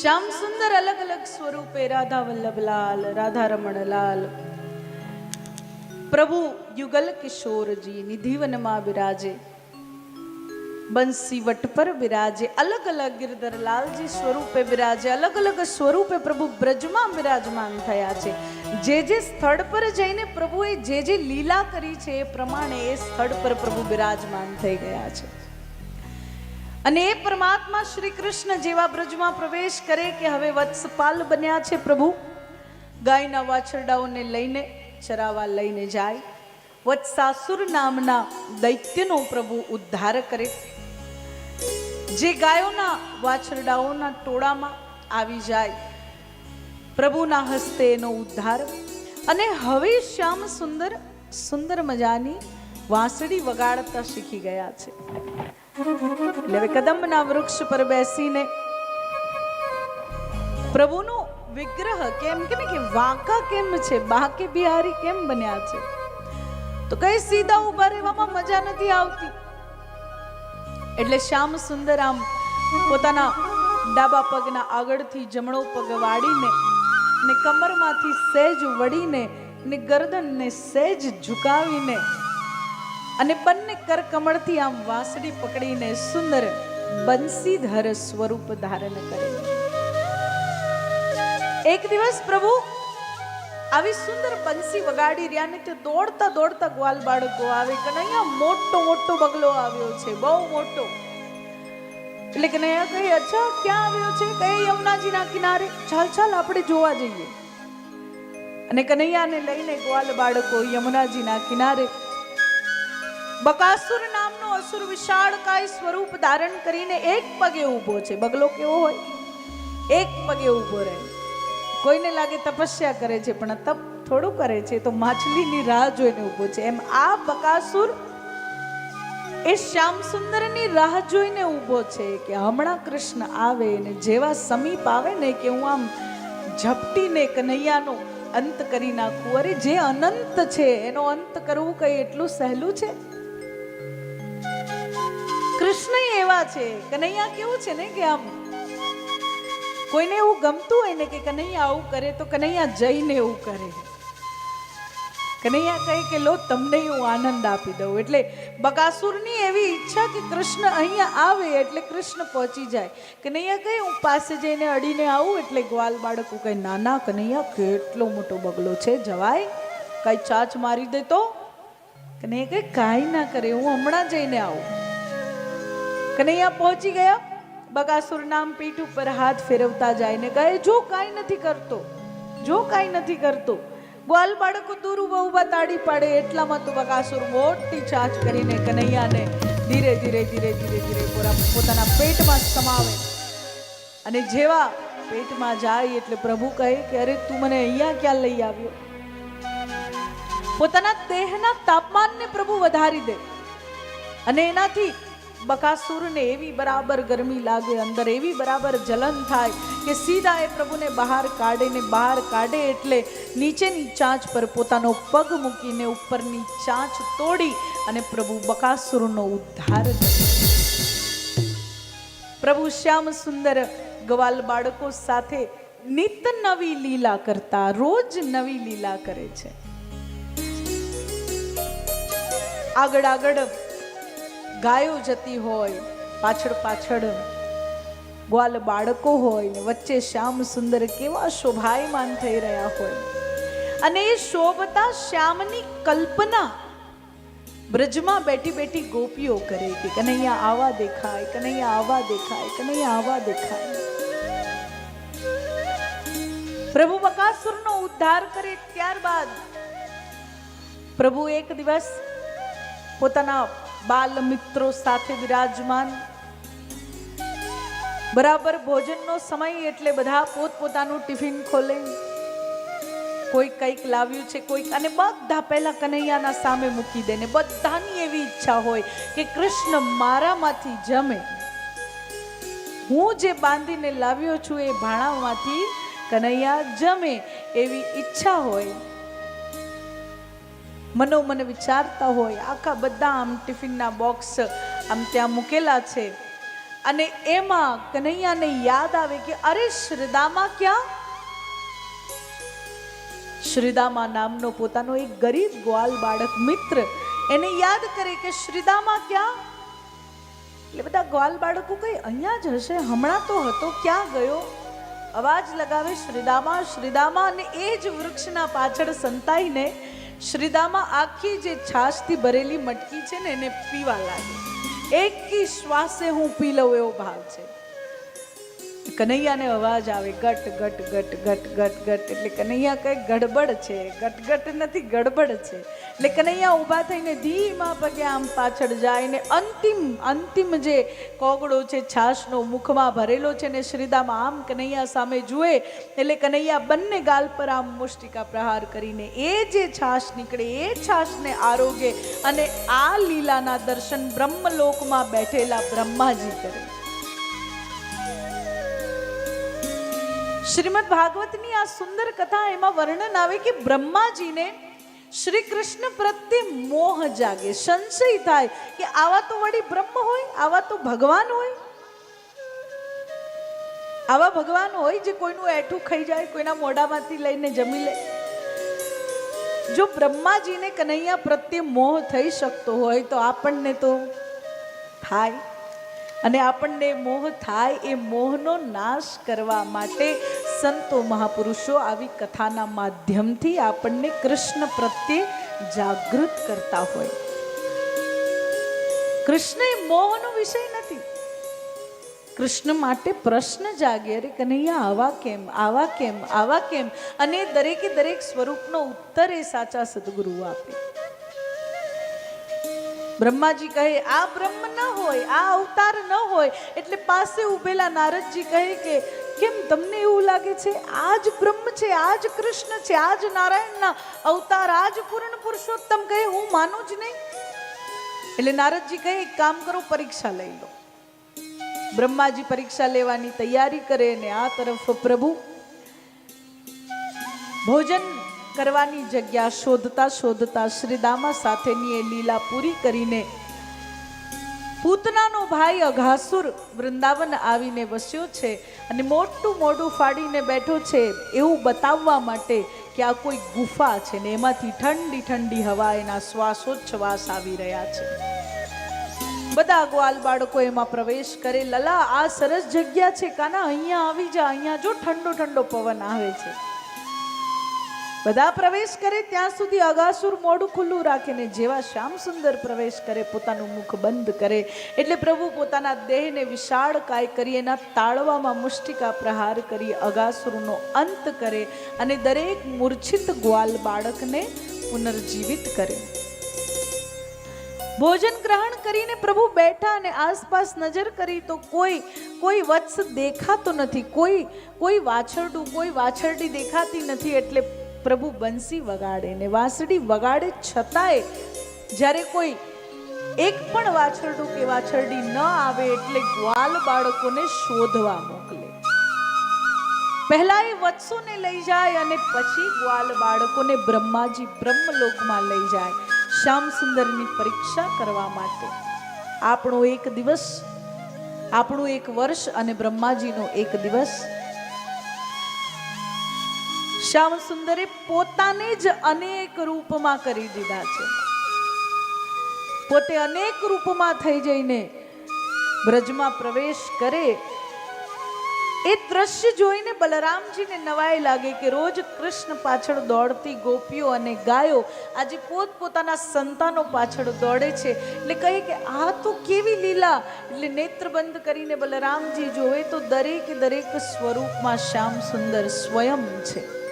શ્યામ સુંદર અલગ અલગ સ્વરૂપે રાધા વલ્લભલાલ રાધા રમણલાલ પ્રભુ યુગલ કિશોરજી નિધિવનમાં બિરાજે. બંસી વટ પર બિરાજે. અલગ અલગ ગિરધરલાલજી સ્વરૂપે બિરાજે. અલગ અલગ સ્વરૂપે પ્રભુ બ્રજમાં બિરાજમાન થયા છે. જે જે સ્થળ પર જઈને પ્રભુએ જે જે લીલા કરી છે એ પ્રમાણે એ સ્થળ પર પ્રભુ બિરાજમાન થઈ ગયા છે. અને એ પરમાત્મા શ્રી કૃષ્ણ જેવા બ્રજમાં પ્રવેશ કરે કે હવે વત્સપાલ બન્યા છે પ્રભુ. ગાયના વાછરડાઓને લઈને, ચરાવા લઈને જાય. વત્સાસુર નામના દૈત્યનો પ્રભુ ઉદ્ધાર કરે. જે ગાયોના વાછરડાઓના ટોળામાં આવી જાય, પ્રભુના હસ્તે એનો ઉદ્ધાર. અને હવે શ્યામ સુંદર સુંદર મજાની વાંસળી વગાડતા શીખી ગયા છે. એટલે હવે કદંબના વૃક્ષ પર બેસીને પ્રભુનો વિગ્રહ કેમ કે કે વાંકા કેમ છે? બાકે બિહારી કેમ બન્યા છે? તો કઈ સીધા ઊભા રહેવામાં મજા નથી આવતી. એટલે શ્યામ સુંદર આમ પોતાના ડાબા પગના આગળથી જમણો પગ વાળીને ને કમરમાંથી સહેજ વળીને ને ગરદનને સહેજ ઝુકાવીને અને બંને કરકમળથી આમ વાંસળી પકડીને સુંદર બંસીધર સ્વરૂપ ધારણ કરે. એક દિવસ પ્રભુ, આવી સુંદર બંસી વગાડી રહ્યા ને તે દોડતા દોડતા ગ્વાલ બાળકો આવે કે અહીંયા મોટો મોટો બગલો આવ્યો છે, બહુ મોટો. એટલે કે નયા કહે અચ્છા, ક્યાં આવ્યો છે? કઈ યમુનાજીના કિનારે? ચાલ ચાલ, આપણે જોવા જઈએ. અને કનૈયાને લઈને ગ્વાલ બાળકો યમુનાજીના કિનારે બકાસુર નામનો અસુર વિશાળકાય સ્વરૂપ ધારણ કરીને એક પગે ઊભો છે. બગલો કેવો હોય? એક પગે ઊભો રહે. કોઈને લાગે તપસ્યા કરે છે, પણ તપ થોડું કરે છે, તો માછલીની રાહ જોઈને ઊભો છે. એમ આ બકાસુર એ શ્યામ સુંદરની રાહ જોઈને ઊભો છે કે હમણાં કૃષ્ણ આવે ને જેવા સમીપ આવે ને કે હું આમ ઝપટીને કનૈયાનો અંત કરી નાખું. અરે, જે અનંત છે, એનો અંત કરવું કંઈ એટલું સહેલું છે? કૃષ્ણ એવા છે, કનૈયા કેવું છે ને કે આમ કોઈને એવું ગમતું હોય ને કે કનૈયા આવું કરે તો કનૈયા જઈને એવું કરે. કનૈયા કહે કે, લો, તમને હું આનંદ આપી દઉં. એટલે બકાસુરની એવી ઈચ્છા કે કૃષ્ણ અહીંયા આવે એટલે કૃષ્ણ પહોંચી જાય. કનૈયા કહે, હું પાસે જઈને અડીને આવું એટલે ગ્વાલ બાળકો કહે, નાના કનૈયા, કેટલો મોટો બગલો છે, જવાય? કઈ ચાચ મારી દે તો? કનૈયા કહે, કાંઈ ના કરે, હું હમણાં જઈને આવું. કનૈયા પહોંચી ગયા. બગાસુર નામ પીઠ ઉપર હાથ ફેરવતા જાય ને કહે, જો કાંઈ નથી કરતો, જો કાંઈ નથી કરતો ગ્વાલ બાળકો, દૂર ઊભા ઊભા તાળી પાડે, એટલામાં તો બગાસુર મોટી ચાચ કરીને કનૈયાને ધીરે ધીરે ધીરે ધીરે ધીરે પોતાના પેટમાં સમાવે. અને જેવા પેટમાં જાય એટલે પ્રભુ કહે કે, અરે, તું મને અહીંયા ક્યાં લઈ આવ્યો? પોતાના દેહના તાપમાનને પ્રભુ વધારી દે. અને એનાથી બકાસુરને એવી બરાબર ગરમી લાગે, અંદર એવી બરાબર જલન થાય કે સીધા એ પ્રભુને બહાર કાઢે ને બહાર કાઢે એટલે નીચેની ચાંચ પર પોતાનો પગ મૂકીને ઉપરની ચાંચ તોડી અને પ્રભુ બકાસુરનો ઉદ્ધાર પ્રભુ શ્યામ સુંદર ગવાલ બાળકો સાથે નિત નવી લીલા કરતા, રોજ નવી લીલા કરે છે. આગળ આગળ ગાયો જતી હોય, પાછળ પાછળ ગ્વાલ બાળકો હોય ને વચ્ચે શ્યામ સુંદર કેવા શોભાયમાન થઈ રહ્યા હોય. અને એ શોભતા શ્યામની કલ્પના બ્રજમાં બેઠી બેઠી ગોપીઓ કરે કે કનૈયા આવા દેખાય, કનૈયા આવા દેખાય, કનૈયા આવા દેખાય. પ્રભુ બકાસુરનો ઉદ્ધાર કરે ત્યારબાદ પ્રભુ એક દિવસ પોતાના બાલ મિત્રો સાથે વિરાજમાન. બરાબર ભોજનનો સમય એટલે બધા પોતપોતાનું ટિફિન ખોલે. કોઈ કંઈક લાવ્યું છે, કોઈક અને બધા પહેલા કનૈયાના સામે મૂકી દે ને બધાની એવી ઈચ્છા હોય કે કૃષ્ણ મારામાંથી જમે. હું જે બાંધીને લાવ્યો છું એ ભાણામાંથી કનૈયા જમે એવી ઈચ્છા હોય. મનોમન વિચારતા હોય, આખા બધા આમ ટિફિનના બોક્સ આમ ત્યાં મૂકેલા છે. અને એમાં કનૈયાને યાદ આવે કે, અરે શ્રીદામા ક્યાં? શ્રીદામા નામનો પોતાનો એક ગરીબ ગ્વાલ બાળક મિત્ર એને યાદ કરે કે શ્રીદામા ક્યાં? એટલે બધા ગ્વાલ બાળકો કઈ, અહીંયા જ હશે, હમણાં તો હતો, ક્યાં ગયો? અવાજ લગાવે શ્રીદામા શ્રીદામા અને એ જ વૃક્ષના પાછળ સંતાઈને શ્રીદામા આખી જે છાશથી ભરેલી મટકી છે ને એને પીવા લાગે. એકી શ્વાસે હું પી લઉં એવો ભાવ છે. કનૈયાને અવાજ આવે, ગટ ગટ ગટ ગટ ગટ ગટ. એટલે કનૈયા કઈ ગડબડ છે. ગટ ગટ નથી, ગડબડ છે. એટલે કનૈયા ઊભા થઈને ધીમા પગે આમ પાછળ જાય ને અંતિમ અંતિમ જે કોગળો છે, છાશનો મુખમાં ભરેલો છે ને શ્રીદામાં આમ કનૈયા સામે જુએ. એટલે કનૈયા બંને ગાલ પર આમ મુષ્ટિકા પ્રહાર કરીને એ જે છાશ નીકળે, એ છાશને આરોગે અને આ લીલાના દર્શન બ્રહ્મલોકમાં બેઠેલા બ્રહ્માજી કરે. શ્રીમદ ભાગવતની આ સુંદર કથા એમાં વર્ણન આવે કે બ્રહ્માજીને શ્રી કૃષ્ણ પ્રત્યે મોહ જાગે, સંશય થાય કે આવા તો વળી બ્રહ્મ હોય, આવા તો ભગવાન હોય. આવા ભગવાન હોય જે કોઈનું એઠું ખાઈ જાય, કોઈના મોઢામાંથી લઈને જમી લે. જો બ્રહ્માજીને કનૈયા પ્રત્યે મોહ થઈ શકતો હોય તો આપણને તો થાય. અને આપણને મોહ થાય એ મોહનો નાશ કરવા માટે સંતો મહાપુરુષો આવી કથાના માધ્યમથી આપણને કૃષ્ણ પ્રત્યે જાગૃત કરતા હોય. કૃષ્ણ એ મોહનો વિષય નથી. કૃષ્ણ માટે પ્રશ્ન જાગે, અરે કનૈયા, આવા કેમ? આવા કેમ? આવા કેમ? અને દરેકે દરેક સ્વરૂપનો ઉત્તર એ સાચા સદગુરુ આપે. બ્રહ્માજી કહે, આ બ્રહ્મ ન હોય, આ અવતાર ન હોય. એટલે પાસે ઉભેલા નારદજી કહે કે, કેમ તમને એવું લાગે છે? આ જ બ્રહ્મ છે, આ જ કૃષ્ણ છે, આ જ નારાયણના અવતાર, આ જ પૂર્ણ પુરુષોત્તમ કહે, હું માનું જ નહીં. એટલે નારદજી કહે, એક કામ કરો, પરીક્ષા લઈ લો. બ્રહ્માજી પરીક્ષા લેવાની તૈયારી કરે ને આ તરફ પ્રભુ. ભોજન કરવાની જગ્યા શોધતા શોધતા શ્રીદામા સાથેની એ લીલા પૂરી કરીને પૂતનાનો ભાઈ અઘાસુર વૃંદાવન આવીને વસ્યો છે અને મોટું મોઢું ફાડીને બેઠો છે એવું બતાવવા માટે કે આ કોઈ ગુફા છે ને એમાંથી ઠંડી ઠંડી હવા એના શ્વાસોચ્છવાસ આવી રહ્યા છે. બધા ગ્વાલ બાળકો એમાં પ્રવેશ કરે, લલા, આ સરસ જગ્યા છે, કાના, અહીંયા આવી જા, અહીંયા જો ઠંડો ઠંડો પવન આવે છે. બધા પ્રવેશ કરે ત્યાં સુધી અગાસુર મોઢું ખુલ્લું રાખીને જેવા શ્યામ સુંદર પ્રવેશ કરે, પોતાનું મુખ બંધ કરે, એટલે પ્રભુ પોતાના દેહને વિશાળ કાય કરી એના તાળવામાં મુષ્ટિકા પ્રહાર કરી અગાસુરનો અંત કરે અને દરેક મૂર્છિત ગ્વાલ બાળકને પુનર્જીવિત કરે. ભોજન ગ્રહણ કરીને પ્રભુ બેઠા અને આસપાસ નજર કરી તો કોઈ કોઈ વત્સ દેખાતો નથી, કોઈ કોઈ વાછરડું, કોઈ વાછરડી દેખાતી નથી એટલે પ્રભુ બંસી વગાડે ને વાંસળી વગાડે છતાંય જ્યારે કોઈ એક પણ વાછરડું કે વાછરડી ન આવે એટલે ગ્વાલ બાળકોને શોધવા મોકલે. પહેલા એ વત્સોને લઈ જાય અને પછી ગ્વાલ બાળકોને બ્રહ્માજી બ્રહ્મલોકમાં લઈ જાય શ્યામ સુંદરની પરીક્ષા કરવા માટે. આપણો એક દિવસ, આપણું એક વર્ષ અને બ્રહ્માજીનો એક દિવસ શ્યામ સુંદરે પોતાને જ અનેક રૂપમાં કરી દીધા છે. પોતે અનેક રૂપમાં થઈ જઈને બ્રજમાં પ્રવેશ કરે. એ દ્રશ્ય જોઈને બલરામજીને નવાઈ લાગે કે રોજ કૃષ્ણ પાછળ દોડતી ગોપીઓ અને ગાયો આજે પોત પોતાના સંતાનો પાછળ દોડે છે. એટલે કહે કે આ તો કેવી લીલા. એટલે નેત્ર બંધ કરીને બલરામજી જોવે તો દરેક દરેક સ્વરૂપમાં શ્યામ સુંદર સ્વયં છે.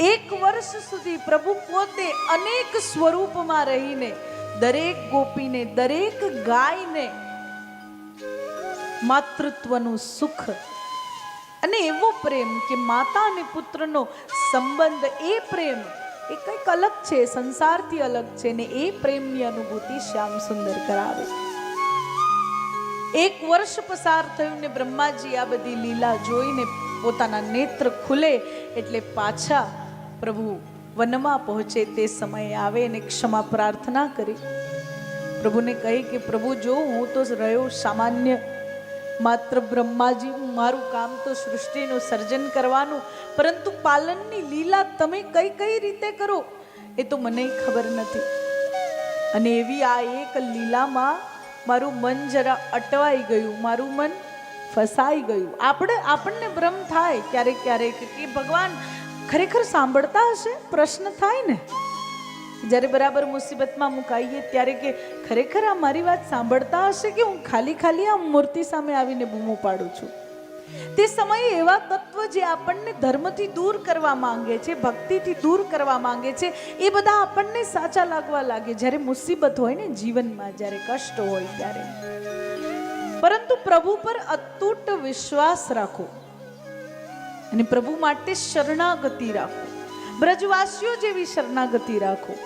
એક વર્ષ સુધી પ્રભુ પોતે અનેક સ્વરૂપમાં રહીને, દરેક ગોપીને, દરેક ગાયને માતૃત્વનું સુખ અને એવો પ્રેમ કે માતા અને પુત્રનો સંબંધ, એ પ્રેમ એ કંઈક અલગ છે, સંસારથી અલગ છે ને એ પ્રેમની અનુભૂતિ શ્યામ સુંદર કરાવે. એક વર્ષ પસાર થયું ને બ્રહ્માજી આ બધી લીલા જોઈને પોતાના નેત્ર ખુલે એટલે પાછા પ્રભુ વનમાં પહોંચે તે સમયે આવે અને ક્ષમા પ્રાર્થના કરી. પ્રભુને કહી કે, પ્રભુ, જો હું તો રહ્યો સામાન્ય, માત્ર બ્રહ્માજી મારું કામ તો સૃષ્ટિનું સર્જન કરવાનું, પરંતુ પાલનની લીલા તમે કઈ કઈ રીતે કરો, એ તો મને ખબર નથી. અને એવી આ એક લીલામાં મારું મન જરા અટવાઈ ગયું, મારું મન ફસાઈ ગયું. આપણે, આપણને ભ્રમ થાય ક્યારેક ક્યારેક કે ભગવાન ખરેખર સાંભળતા હશે? પ્રશ્ન થાય ને? જ્યારે બરાબર મુસીબતમાં મુકાઈએ ત્યારે કે, ખરેખર આ મારી વાત સાંભળતા હશે કે હું ખાલી ખાલી આ મૂર્તિ સામે આવીને બૂમો પાડું છું? તે સમયે એવા તત્વ જે આપણને ધર્મથી દૂર કરવા માંગે છે, ભક્તિથી દૂર કરવા માંગે છે, એ બધા આપણને સાચા લાગવા લાગે. જ્યારે મુસીબત હોય ને, જીવનમાં જ્યારે કષ્ટ હોય ત્યારે. પરંતુ પ્રભુ પર અતૂટ વિશ્વાસ રાખો. અને પ્રભુ માટે શરણાગતિ રાખો. બ્રજવાસીઓ જેવી શરણાગતિ રાખો.